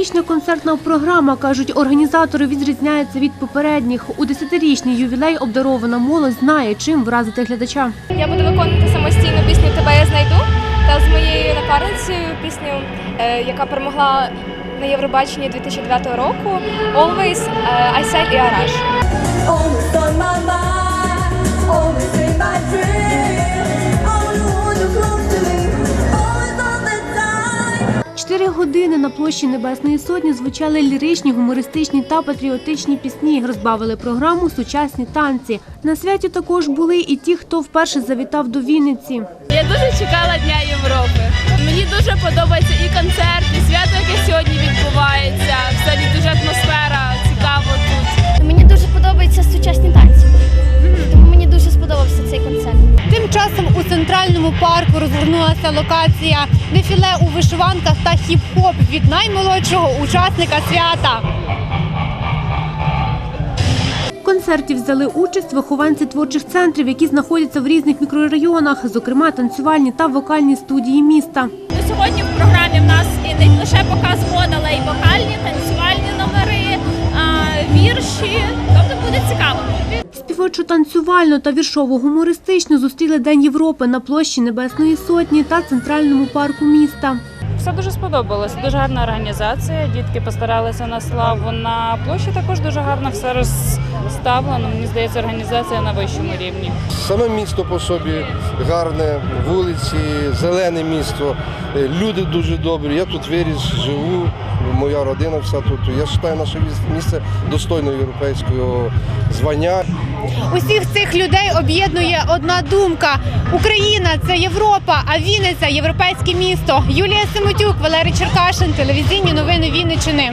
Цьогорічна концертна програма, кажуть організатори, відрізняється від попередніх. У десятирічний ювілей обдарована молодь знає, чим вразити глядача. Я буду виконувати самостійну пісню Тебе я знайду та з моєю напарницею пісню, е, яка перемогла на Євробаченні 2009 року Always, е, Айсель і Араш. Чотири години на площі Небесної Сотні звучали ліричні, гумористичні та патріотичні пісні. Розбавили програму сучасні танці. На святі також були і ті, хто вперше завітав до Вінниці. Я дуже чекала Дня Європи. Мені дуже подобається і концерт, центральному парку розгорнулася локація дефіле у вишиванках та хіп-хоп від наймолодшого учасника свята. В концерті взяли участь вихованці творчих центрів, які знаходяться в різних мікрорайонах, зокрема танцювальні та вокальні студії міста. Сьогодні в програмі в нас і не лише показ мод, але й вокальні, танцювальні Співочу танцювальну та віршово-гумористичну зустріли День Європи на площі Небесної Сотні та центральному парку міста. Все дуже сподобалось. Дуже гарна організація. Дітки постаралися на славу. На площі також дуже гарно все розставлено. Мені здається, організація на вищому рівні. Саме місто по собі гарне, вулиці, зелене місто, люди дуже добрі. Я тут виріс, живу, родина вся тут. Я вважаю наше місце достойно європейського звання. Усіх цих людей об'єднує одна думка: Україна це Європа, а Вінниця європейське місто. Юлія Семетюк, Валерій Черкашин, телевізійні новини Вінниччини.